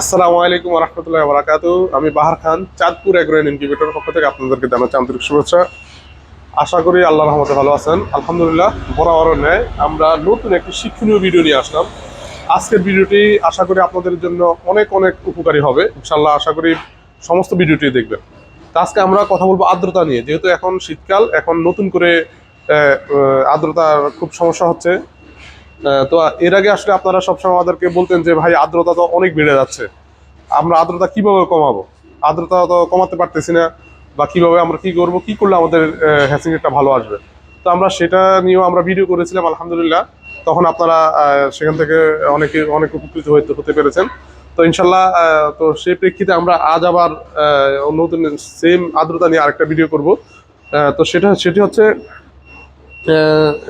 আসসালামু আলাইকুম রহমতুল্লাহ বারাকাত। আমি বাহার খান, চাঁদপুর এগ্রোয়েন ইনকিউবেটর পক্ষ থেকে আপনাদেরকে জানাচ্ছি আন্তরিক শুভেচ্ছা। আশা করি আল্লাহ রহমতে ভালো আছেন। আলহামদুলিল্লাহ, বরাবর নেয়। আমরা নতুন একটি শিক্ষণীয় ভিডিও নিয়ে আসলাম। আজকের ভিডিওটি আশা করি আপনাদের জন্য অনেক অনেক উপকারী হবে। ইনশাল্লাহ আশা করি সমস্ত ভিডিওটি দেখবেন। তো আজকে আমরা কথা বলব আর্দ্রতা নিয়ে। যেহেতু এখন শীতকাল, এখন নতুন করে আর্দ্রতার খুব সমস্যা হচ্ছে। তো এর আগে আসলে আপনারা সবসময় আমাদেরকে বলতেন যে, ভাই, আর্দ্রতা তো অনেক বেড়ে যাচ্ছে। আমরা আর্দ্রতা কীভাবে কমাবো? আর্দ্রতা তো কমাতে পারতেছি না। বা কীভাবে আমরা কি করব? কি করলে আমাদের হ্যাসিং একটা ভালো আসবে? তো আমরা সেটা নিয়েও আমরা ভিডিও করেছিলাম, আলহামদুলিল্লাহ। তখন আপনারা সেখান থেকে অনেকে, অনেক উপকৃত হতে হতে পেরেছেন। তো ইনশাল্লাহ তো সেই প্রেক্ষিতে আমরা আজ আবার নতুন সেম আর্দ্রতা নিয়ে আরেকটা ভিডিও করব। তো সেটা, সেটি হচ্ছে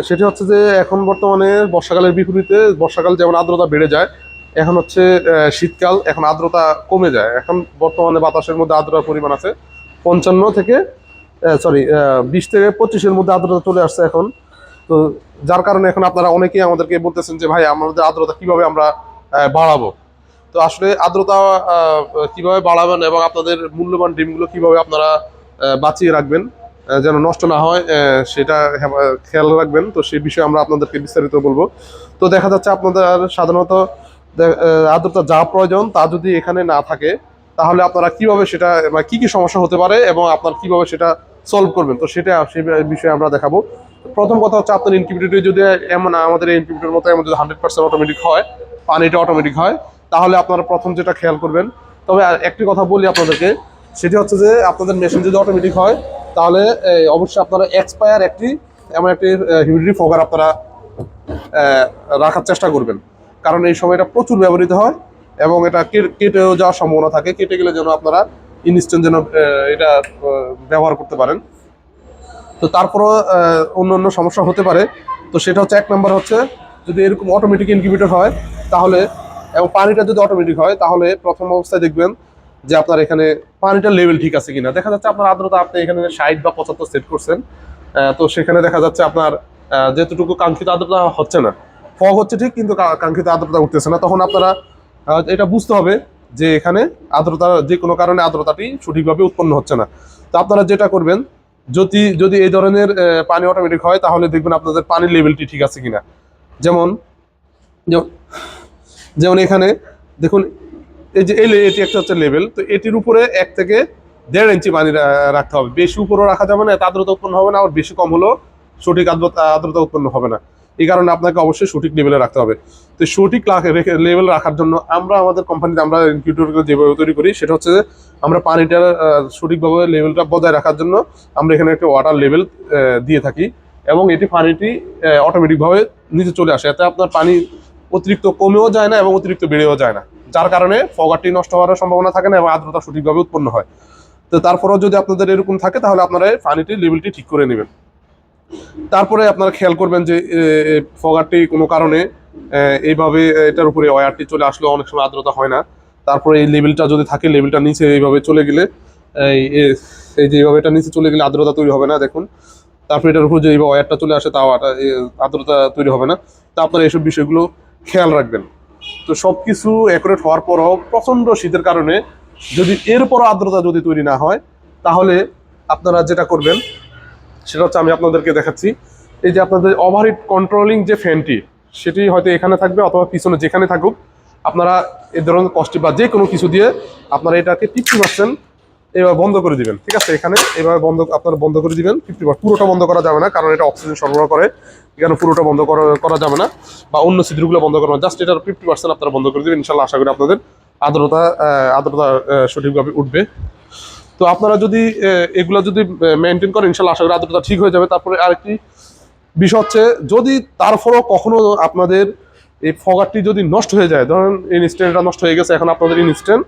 সেটি হচ্ছে যে এখন বর্তমানে বর্ষাকালের বিপরীতে বর্ষাকাল যেমন আর্দ্রতা বেড়ে যায়, এখন হচ্ছে শীতকাল, এখন আর্দ্রতা কমে যায়। এখন বর্তমানে বাতাসের মধ্যে আর্দ্রতার পরিমাণ আছে পঞ্চান্ন থেকে সরি বিশ থেকে পঁচিশের মধ্যে আর্দ্রতা চলে আসছে এখন। তো যার কারণে এখন আপনারা অনেকেই আমাদেরকে বলতেছেন যে, ভাই আমাদের আর্দ্রতা কীভাবে আমরা বাড়াবো? তো আসলে আর্দ্রতা কীভাবে বাড়াবেন এবং আপনাদের মূল্যবান ডিমগুলো কীভাবে আপনারা বাঁচিয়ে রাখবেন? যেন নষ্ট না হয় সেটা খেয়াল রাখবেন। তো সেই বিষয়ে আমরা আপনাদেরকে বিস্তারিত বলব। তো দেখা যাচ্ছে আপনাদের সাধারণত আর্দ্রতা যা প্রয়োজন তা যদি এখানে না থাকে, তাহলে আপনারা কীভাবে সেটা মানে কী কী সমস্যা হতে পারে এবং আপনার কীভাবে সেটা সলভ করবেন? তো সেটা সেই বিষয়ে আমরা দেখাবো। প্রথম কথা হচ্ছে আপনার ইনকিউবেটরটি যদি এমন আমাদের ইনকিউবেটর মতো এমন যদি হান্ড্রেড পার্সেন্ট অটোমেটিক হয়, পানিটা অটোমেটিক হয়, তাহলে আপনারা প্রথম যেটা খেয়াল করবেন। তবে একটি কথা বলি আপনাদেরকে, সেটি হচ্ছে যে আপনাদের মেশিন যদি অটোমেটিক হয় তাহলে অবশ্যই আপনারা এক্সপায়ার একটি, এমন একটি হিউমিডিটি ফোকার আপনারা রাখার চেষ্টা করবেন। কারণ এই সময়টা প্রচুর ব্যবহৃত হয় এবং এটা কেটেও যাওয়ার সম্ভাবনা থাকে। কেটে গেলে যেন আপনারা ইনস্ট্যান্ট যেন এটা ব্যবহার করতে পারেন। তো তারপরও অন্য অন্য সমস্যা হতে পারে। তো সেটা হচ্ছে এক নম্বর হচ্ছে, যদি এরকম অটোমেটিক ইনকিউবেটর হয়, তাহলে, এবং পানিটা যদি অটোমেটিক হয়, তাহলে প্রথম অবস্থায় দেখবেন যে আপনার এখানে পানিটার লেভেল ঠিক আছে কিনা। দেখা যাচ্ছে আপনার আর্দ্রতা আপনি এখানে ষাট বা পঁচাত্তর সেট করছেন। তো সেখানে দেখা যাচ্ছে আপনার যেতটুকু কাঙ্ক্ষিত আর্দ্রতা হচ্ছে না। ফগ হচ্ছে ঠিক, কিন্তু কাঙ্ক্ষিত আর্দ্রতা উঠতেছে না। তখন আপনারা এটা বুঝতে হবে যে এখানে আর্দ্রতা, যে কোনো কারণে আর্দ্রতাটি সঠিকভাবে উৎপন্ন হচ্ছে না। তো আপনারা যেটা করবেন, যদি যদি এই ধরনের পানি অটোমেটিক হয়, তাহলে দেখবেন আপনাদের পানির লেভেলটি ঠিক আছে কিনা। যেমন- যেমন এখানে, দেখুন এই যে এই এটি একটা হচ্ছে লেভেল তো এটির উপরে এক থেকে দেড় ইঞ্চি পানি রাখতে হবে। বেশি উপরেও রাখা যাবে না আর্দ্রতা উৎপন্ন হবে না, আবার বেশি কম হলেও সঠিক আর্দ্রতা উৎপন্ন হবে না। এই কারণে আপনাকে অবশ্যই সঠিক লেভেলে রাখতে হবে। তো সঠিক লেভেল রাখার জন্য আমরা আমাদের কোম্পানিতে আমরা ইনকিউবেটর যেভাবে তৈরি করি, সেটা হচ্ছে যে আমরা পানিটার সঠিকভাবে লেভেলটা বজায় রাখার জন্য আমরা এখানে একটা ওয়াটার লেভেল দিয়ে থাকি এবং এটি পানিটি অটোমেটিকভাবে নিচে চলে আসে। এতে আপনার পানি অতিরিক্ত কমেও যায় না এবং অতিরিক্ত বেড়েও যায় না। যার কারণে ফগারটি নষ্ট হওয়ার সম্ভাবনা থাকে না এবং আর্দ্রতা সঠিকভাবে উৎপন্ন হয়। তো তারপরেও যদি আপনাদের এরকম থাকে, তাহলে আপনারা এই পানিটির লেভেলটি ঠিক করে নেবেন। তারপরে আপনারা খেয়াল করবেন যে ফগারটি কোনো কারণে এইভাবে এটার উপরে ওয়ারটি চলে আসলেও অনেক সময় আর্দ্রতা হয় না। তারপরে এই লেভেলটা যদি থাকে লেভেলটা নিচে এইভাবে চলে গেলে, এই যে এইভাবে এটা নিচে চলে গেলে আর্দ্রতা তৈরি হবে না, দেখুন। তারপরে এটার উপর যে ওয়ারটা চলে আসে, তাও আর্দ্রতা তৈরি হবে না। তা আপনারা এইসব বিষয়গুলো খেয়াল রাখবেন। তো সব কিছু অ্যাকুরেট হওয়ার পরও প্রচণ্ড শীতের কারণে যদি এরপরও আর্দ্রতা যদি তৈরি না হয়, তাহলে আপনারা যেটা করবেন, সেটা হচ্ছে আমি আপনাদেরকে দেখাচ্ছি। এই যে আপনাদের ওভারহিট কন্ট্রোলিং যে ফ্যানটি সেটি হয়তো এখানে থাকবে অথবা পিছনে যেখানে থাকুক। আপনারা এ ধরনের কষ্ট বা যে কোনো কিছু দিয়ে আপনারা এটাকে টিপটি পার্সেন্ট এভাবে বন্ধ করে দিবেন। ঠিক আছে? এখানে এভাবে বন্ধ, আপনারা বন্ধ করে দিবেন। ফিফটি পুরোটা বন্ধ করা যাবে না, কারণ এটা অক্সিজেন সরবরাহ করে। এখানে পুরোটা বন্ধ করা করা যাবে না বা অন্য ছিদ্রগুলো বন্ধ করবেন জাস্ট এটার ফিফটি পার্সেন্ট আপনারা বন্ধ করে দিবেন। ইনশাল্লাহ আশা করি আপনাদের আর্দ্রতা আর্দ্রতা সঠিকভাবে উঠবে। তো আপনারা যদি এগুলো যদি মেনটেন করেন ইনশাল্লাহ আশা করি আর্দ্রতা ঠিক হয়ে যাবে। তারপরে আরেকটি বিষয় হচ্ছে, যদি তারপরও কখনো আপনাদের এই ফগারটি যদি নষ্ট হয়ে যায়, ধরেন ইনস্ট্যান্টটা নষ্ট হয়ে গেছে, এখন আপনাদের ইনস্ট্যান্ট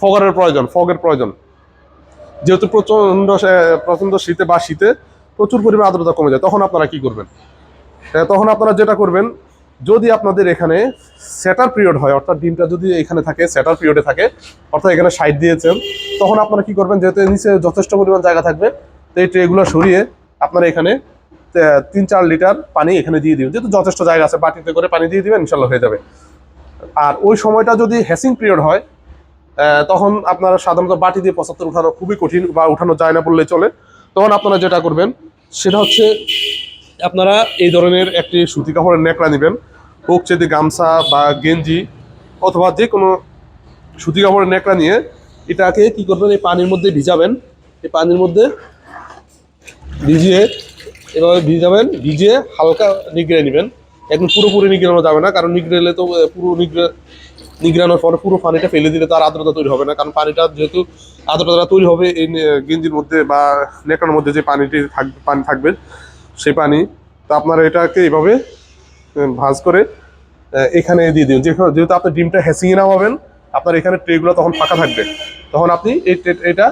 ফগারের প্রয়োজন, ফগের প্রয়োজন। যেহেতু প্রচণ্ড শে- প্রচণ্ড শীতে বা শীতে প্রচুর পরিমাণ আর্দ্রতা কমে যায়, তখন আপনারা কি করবেন? তখন আপনারা যেটা করবেন, যদি আপনাদের এখানে সেটার পিরিয়ড হয়, অর্থাৎ ডিমটা যদি এখানে থাকে, সেটার পিরিয়ডে থাকে, অর্থাৎ এখানে সাইড দিয়েছেন, তখন আপনারা কি করবেন, যেহেতু নিচে যথেষ্ট পরিমাণ জায়গা থাকবে, তো এই ট্রেগুলো সরিয়ে আপনারা এখানে তিন চার লিটার পানি এখানে দিয়ে দিবেন। যেহেতু যথেষ্ট জায়গা আছে, বাটিতে করে পানি দিয়ে দিবেন, ইনশাল্লাহ হয়ে যাবে। আর ওই সময়টা যদি হ্যাসিং পিরিয়ড হয় তখন আপনারা সাধারণত বাটি দিয়ে পঁচাত্তর উঠানো খুবই কঠিন বা উঠানো যায় না বললে চলে। তখন আপনারা যেটা করবেন, সেটা হচ্ছে আপনারা এই ধরনের একটি সুতি কাপড়ের নেকড়া নেবেন। হোক যদি গামছা বা গেঞ্জি অথবা যে কোনো সুতি কাপড়ের নেকড়া নিয়ে এটাকে কি করবেন, এই পানির মধ্যে ভিজাবেন। এই পানির মধ্যে ভিজিয়ে এভাবে ভিজাবেন, ভিজিয়ে হালকা নিগড়ে নেবেন। একদম পুরোপুরি নিগড়ানো যাবে না, কারণ নিগড়ে নিগড়েলে তো পুরো নিগড়ে নিগড়ানোর পরে পুরো পানিটা ফেলে দিলে তার আর্দ্রতা তৈরি হবে না, কারণ পানিটা যেহেতু আর্দ্রতা তৈরি হবে এই গেঞ্জির মধ্যে বা নেকড়ার মধ্যে যে পানিটি থাকবে পানি থাকবে, সেই পানি, তো আপনারা এটাকে এইভাবে ভাঁজ করে এখানে দিয়ে দিন। যেহেতু আপনি ডিমটা হ্যাসিংয়ে নামাবেন, আপনার এখানে ট্রেগুলো তখন ফাঁকা থাকবে। তখন আপনি এই এটা,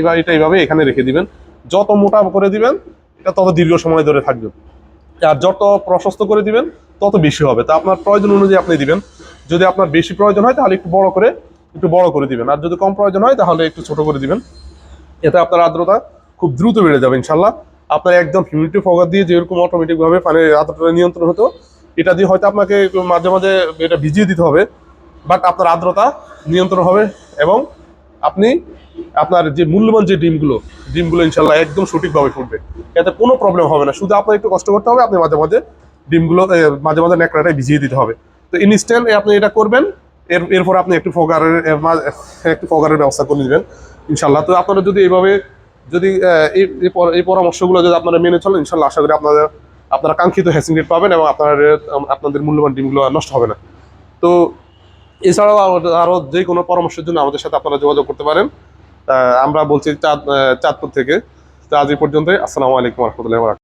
এবার এটা এইভাবে এখানে রেখে দিবেন। যত মোটা করে দিবেন, এটা তত দীর্ঘ সময় ধরে থাকবে। আর যত প্রশস্ত করে দিবেন, তত বেশি হবে। তা আপনার প্রয়োজন অনুযায়ী আপনি দিবেন। যদি আপনার বেশি প্রয়োজন হয়, তাহলে একটু বড় করে, একটু বড় করে দিবেন। আর যদি কম প্রয়োজন হয়, তাহলে একটু ছোট করে দিবেন। এতে আপনার আর্দ্রতা খুব দ্রুত বেড়ে যাবে ইনশাল্লাহ আপনার একদম হিউমিডিটি ফগার দিয়ে যেরকম অটোমেটিক ভাবে পানির আর্দ্রতা নিয়ন্ত্রণ হতো, এটা দিয়ে হয়তো আপনাকে মাঝে মাঝে এটা ভিজিয়ে দিতে হবে। বাট আপনার আর্দ্রতা নিয়ন্ত্রণ হবে এবং আপনি আপনার যে মূল্যবান যে ডিমগুলো ডিমগুলো ইনশাল্লাহ একদম সঠিকভাবে ফুটবে। এতে কোনো প্রবলেম হবে না। শুধু আপনার একটু কষ্ট করতে হবে, আপনি মাঝে মাঝে ডিমগুলো মাঝে মাঝে ন্যাকড়াটাই ভিজিয়ে দিতে হবে। তো ইনস্ট্যান্ট আপনি এটা করবেন, এর, এরপর আপনি একটু ফগারের একটু ফগারের ব্যবস্থা করে নেবেন ইনশাল্লাহ তো আপনারা যদি এইভাবে, যদি এই এই পর- এই পরামর্শগুলো যদি আপনারা মেনে চলেন ইনশাল্লাহ আশা করি আপনাদের, আপনারা কাঙ্ক্ষিত হ্যাসিং রেট পাবেন এবং আপনার, আপনাদের মূল্যবান ডিমগুলো নষ্ট হবে না। তো এছাড়াও আরও আরও যে কোনো পরামর্শের জন্য আমাদের সাথে আপনারা যোগাযোগ করতে পারেন। আমরা বলছি চাঁদ চাঁদপুর থেকে। তো আজ এই পর্যন্তই। আসসালামু আলাইকুম রহমতুল্লাহ